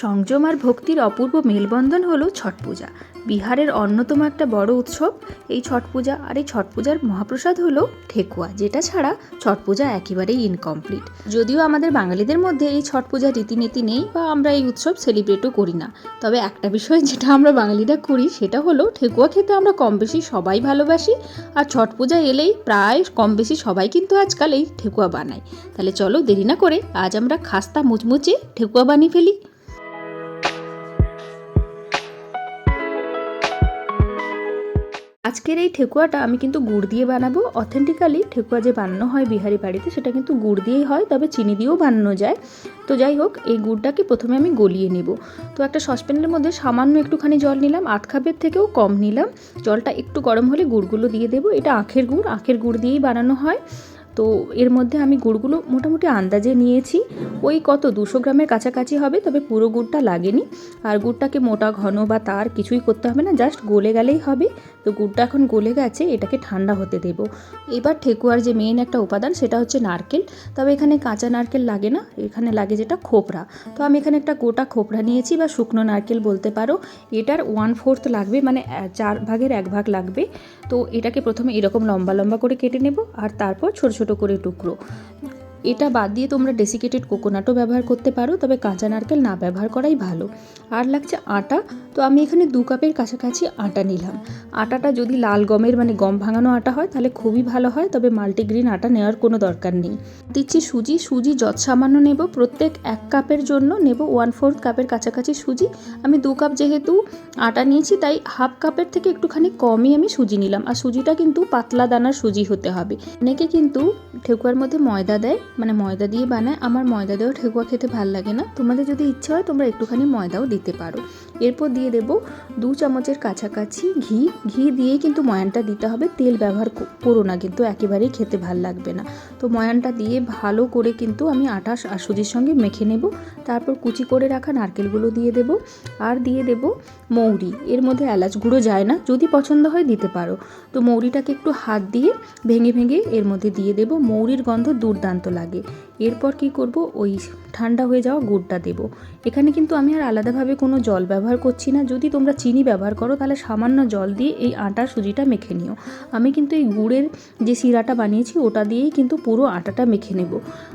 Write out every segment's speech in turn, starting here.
সংযম আর ভক্তির অপূর্ব মেলবন্ধন হলো ছট পূজা। বিহারের অন্যতম একটা বড় উৎসব, এই ছট পূজা। আর এই ছট পূজার মহাপ্রসাদ হলো ঠেকুয়া যেটা ছাড়া ছট পূজা একেবারেই ইনকমপ্লিট যদিও আমাদের বাঙালিদের মধ্যে এই ছট পূজার রীতিনীতি নেই বা আমরা এই উৎসব সেলিব্রেটও করি না। তবে একটা বিষয় যেটা আমরা বাঙালিরা করি, সেটা হলো ঠেকুয়া খেতে আমরা কম বেশি সবাই ভালোবাসি। আর ছট পূজা এলেই প্রায় কম বেশি সবাই কিন্তু আজকাল এই ঠেকুয়া বানায়। তাহলে চলো দেরি না করে আজ আমরা খাস্তা মুচমুচে ঠেকুয়া বানিয়ে ফেলি। আজকের এই ঠেকুয়াটা আমি কিন্তু গুড় দিয়ে বানাবো। অথেন্টিক্যালি ঠেকুয়া যে বানানো হয় বিহারি বাড়িতে, সেটা কিন্তু গুড় দিয়েই হয়, তবে চিনি দিয়েও বানানো যায়। তো যাই হোক, এই গুড়টাকে প্রথমে আমি গলিয়ে নেব। তো একটা সসপ্যানের মধ্যে সামান্য একটুখানি জল নিলাম, আধ কাপের থেকেও কম নিলাম। জলটা একটু গরম হলে গুড়গুলো দিয়ে দেবো। এটা আখের গুড় আখের গুড় দিয়েই বানানো হয়। তো এর মধ্যে আমি গুড়গুলো মোটামুটি আন্দাজে নিয়েছি। ওই কত? দুশো গ্রামের কাছাকাছি হবে, তবে পুরো গুড়টা লাগেনি। আর গুড়টাকে মোটা, ঘন বা তার কিছুই করতে হবে না, জাস্ট গলে গেলেই হবে। তো গুড়টা এখন গলে গেছে, এটাকে ঠান্ডা হতে দেব। এবার ঠেকুয়ার যে মেন একটা উপাদান, সেটা হচ্ছে নারকেল। তবে এখানে কাঁচা নারকেল লাগে না, এখানে লাগে যেটা খোপরা। তো আমি এখানে একটা গোটা খোপরা নিয়েছি, বা শুকনো নারকেল বলতে পারো। এটার ওয়ান ফোর্থ লাগবে মানে চার ভাগের এক ভাগ লাগবে। তো এটাকে প্রথমে এরকম লম্বা লম্বা করে কেটে নেব আর তারপর ছোট ছোট করে টুকরো। এটা বাদ দিয়ে তোমরা ডেসিকেটেড কোকোনাটও ব্যবহার করতে পারো, তবে কাঁচা নারকেল না ব্যবহার করাই ভালো। আর লাগছে আটা তো আমি এখানে দু কাপের কাছাকাছি আটা নিলাম। আটাটা যদি লাল গমের মানে গম ভাঙানো আটা হয়, তাহলে খুবই ভালো হয়, তবে মাল্টিগ্রিন আটা নেওয়ার কোনো দরকার নেই। দিচ্ছি সুজি সুজি যত সামান্য নেব, প্রত্যেক এক কাপের জন্য নেব ওয়ান ফোর্থ কাপের কাছাকাছি সুজি। আমি দু কাপ যেহেতু আটা নিয়েছি, তাই হাফ কাপের থেকে একটুখানি কমই আমি সুজি নিলাম। আর সুজিটা কিন্তু পাতলা দানার সুজি হতে হবে। অনেকে কিন্তু ঠেকুয়ার মধ্যে ময়দা দেয় মানে ময়দা দিয়ে বানায়। আমার ময়দা দিয়েও ঠেকুয়া খেতে ভালো লাগে না। তোমাদের যদি ইচ্ছে হয়, তোমরা একটুখানি ময়দাও দিতে পারো। এরপর দিয়ে দেবো দু চামচের কাছাকাছি ঘি। ঘি দিয়েই কিন্তু ময়ানটা দিতে হবে। তেল ব্যবহার করো না কিন্তু একেবারেই খেতে ভালো লাগবে না। তো ময়ানটা দিয়ে ভালো করে কিন্তু আমি আটা আর সুজির সঙ্গে মেখে নেব। তারপর কুচি করে রাখা নারকেলগুলো দিয়ে দেব। আর দিয়ে দেব মৌরি। এর মধ্যে এলাচ গুঁড়ো যায় না। যদি পছন্দ হয় দিতে পারো। তো মৌরিটাকে একটু হাত দিয়ে ভেঙে ভেঙে এর মধ্যে দিয়ে দেব। মৌরির গন্ধ দুর্দান্ত লাগে। এরপর কি করব? ওই ঠান্ডা হয়ে যাওয়া গুড়টা দেব। এখানে কিন্তু আমি আর আলাদাভাবে কোনো জল ব্যবহার করছি না। যদি তোমরা চিনি ব্যবহার করো, তাহলে সামান্য জল দিয়ে এই আটা সুজিটা মেখে নিও। আমি কিন্তু এই গুড়ের যে শিরাটা বানিয়েছি, ওটা দিয়েই কিন্তু পুরো আটাটা মেখে নেব।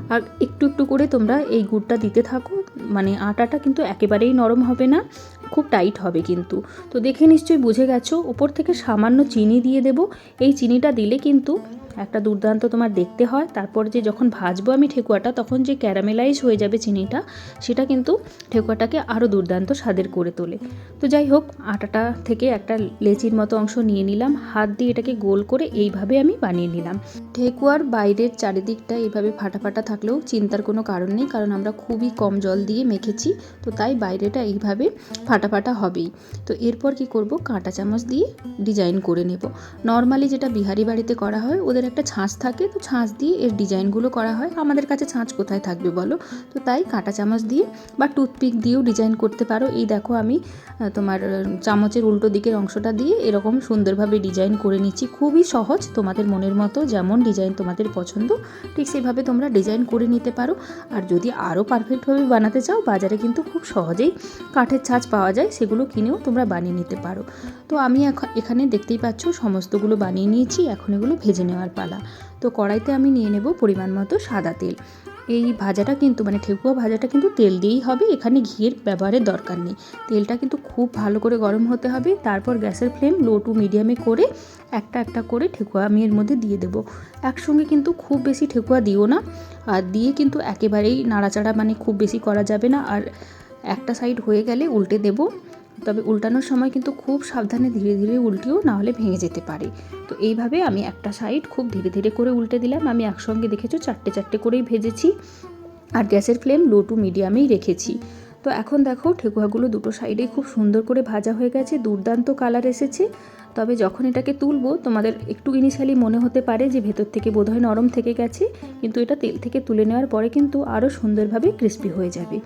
আর একটু একটু করে তোমরা এই গুড়টা দিতে থাকো। মানে আটাটা কিন্তু একেবারেই নরম হবে না, খুব টাইট হবে কিন্তু। তো দেখে নিশ্চয়ই বুঝে গেছো ওপর থেকে সামান্য চিনি দিয়ে দেব। এই চিনিটা দিলে কিন্তু একটা দুর্দান্ত তোমার দেখতে হয়, তারপর যে যখন ভাজবো আমি ঠেকুয়াটা, তখন যে ক্যারামেলাইজ হয়ে যাবে চিনিটা, সেটা কিন্তু ঠেকুয়াটাকে আরও দুর্দান্ত স্বাদের করে তোলে। তো যাই হোক, আটাটা থেকে একটা লেচির মতো অংশ নিয়ে নিলাম, হাত দিয়ে এটাকে গোল করে এইভাবে আমি বানিয়ে নিলাম। ঠেকুয়ার বাইরের চারিদিকটা এইভাবে ফাটা ফাটা থাকলেও চিন্তার কোনো কারণ নেই, কারণ আমরা খুবই কম জল দিয়ে মেখেছি, তো তাই বাইরেটা এইভাবে ফাটা ফাটা হবেই। তো এরপর কি করব? কাঁটা চামচ দিয়ে ডিজাইন করে নেব। নর্মালি যেটা বিহারি বাড়িতে করা হয়, ওদের একটা ছাঁচ থাকে, তো ছাঁচ দিয়ে এর ডিজাইনগুলো করা হয়। আমাদের কাছে ছাঁচ কোথায় থাকবে বলো? তো তাই কাঁটা চামচ দিয়ে বা টুথপিক দিয়েও ডিজাইন করতে পারো। এই দেখো আমি তোমার চামচের উল্টো দিকের অংশটা দিয়ে এরকম সুন্দরভাবে ডিজাইন করে নিচ্ছি। খুবই সহজ, তোমাদের মনের মতো যেমন ডিজাইন তোমাদের পছন্দ, ঠিক সেভাবে তোমরা ডিজাইন করে নিতে পারো। আর যদি আরও পারফেক্টভাবে বানাতে চাও, বাজারে কিন্তু খুব সহজেই কাঠের ছাঁচ পাওয়া যায়, সেগুলো কিনেও তোমরা বানিয়ে নিতে পারো। তো আমি এখানে দেখতেই পাচ্ছ, সমস্তগুলো বানিয়ে নিয়েছি, এখন এগুলো ভেজে নেওয়ার পালা। তো কড়াইতে আমি নিয়ে নেব পরিমাণ মতো সাদা তেল। এই ভাজাটা কিন্তু মানে ঠেকুয়া ভাজাটা কিন্তু তেল দিয়েই হবে, এখানে ঘিয়ের ব্যবহারের দরকার নেই। তেলটা কিন্তু খুব ভালো করে গরম হতে হবে, তারপর গ্যাসের ফ্লেম লো টু মিডিয়ামে করে একটা একটা করে ঠেকুয়া আমি এর মধ্যে দিয়ে দেবো। একসঙ্গে কিন্তু খুব বেশি ঠেকুয়া দিও না, আর দিয়ে কিন্তু একেবারেই নাড়াচাড়া মানে খুব বেশি করা যাবে না, আর একটা সাইড হয়ে গেলে উল্টে দেব। তবে উল্টানোর সময় কিন্তু খুব সাবধানে ধীরে ধীরে উল্টিও না হলে ভেঙে যেতে পারে। তো এইভাবে আমি একটা সাইড খুব ধীরে ধীরে করে উল্টে দিলাম। আমি একসঙ্গে দেখেছ চারটে চারটে করেই ভেজেছি আর গ্যাসের ফ্লেম লো টু মিডিয়ামেই রেখেছি। তো এখন দেখো ঠেকুয়াগুলো দুটো সাইডেই খুব সুন্দর করে ভাজা হয়ে গেছে, দুর্দান্ত কালার এসেছে। তবে যখন এটাকে তুলবো, তোমাদের একটু ইনিশিয়ালি মনে হতে পারে যে ভেতর থেকে বোধহয় নরম থেকে গেছে, কিন্তু এটা তেল থেকে তুলে নেওয়ার পরে কিন্তু আরও সুন্দরভাবে ক্রিস্পি হয়ে যাবে।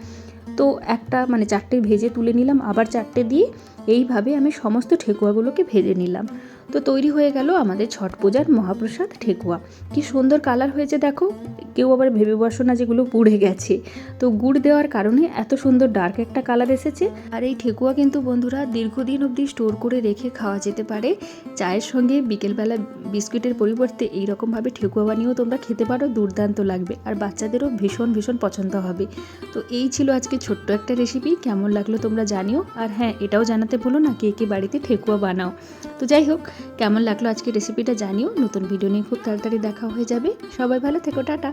তো একটা মানে চারটে ভেজে তুলে নিলাম, আবার চারটে দিয়ে এইভাবে আমি সমস্ত ঠেকুয়াগুলোকে ভেজে নিলাম। তো তৈরি হয়ে গেল আমাদের ছট পূজার মহাপ্রসাদ ঠেকুয়া। কি সুন্দর কালার হয়েছে দেখো। কেউ আবার ভেবে বসো না যেগুলো পুড়ে গেছে। তো গুড় দেওয়ার কারণে এত সুন্দর ডার্ক একটা কালার এসেছে। আর এই ঠেকুয়া কিন্তু বন্ধুরা দীর্ঘদিন অবধি স্টোর করে রেখে খাওয়া যেতে পারে। চায়ের সঙ্গে বিকেলবেলা বিস্কুটের পরিবর্তে এই রকমভাবে ঠেকুয়া বানিয়েও তোমরা খেতে পারো, দুর্দান্ত লাগবে। আর বাচ্চাদেরও ভীষণ ভীষণ পছন্দ হবে। তো এই ছিল আজকে ছোট্ট একটা রেসিপি কেমন লাগল তোমরা জানিও। আর হ্যাঁ এটাও জানাতে ভুলো না কে কে বাড়িতে ঠেকুয়া বানাও। তো যাই হোক, কেমন লাগল আজকে রেসিপিটা জানিও। নতুন ভিডিও নিয়ে খুব তাড়াতাড়ি দেখা হয়ে যাবে। সবাই ভালো থেকো, টাটা।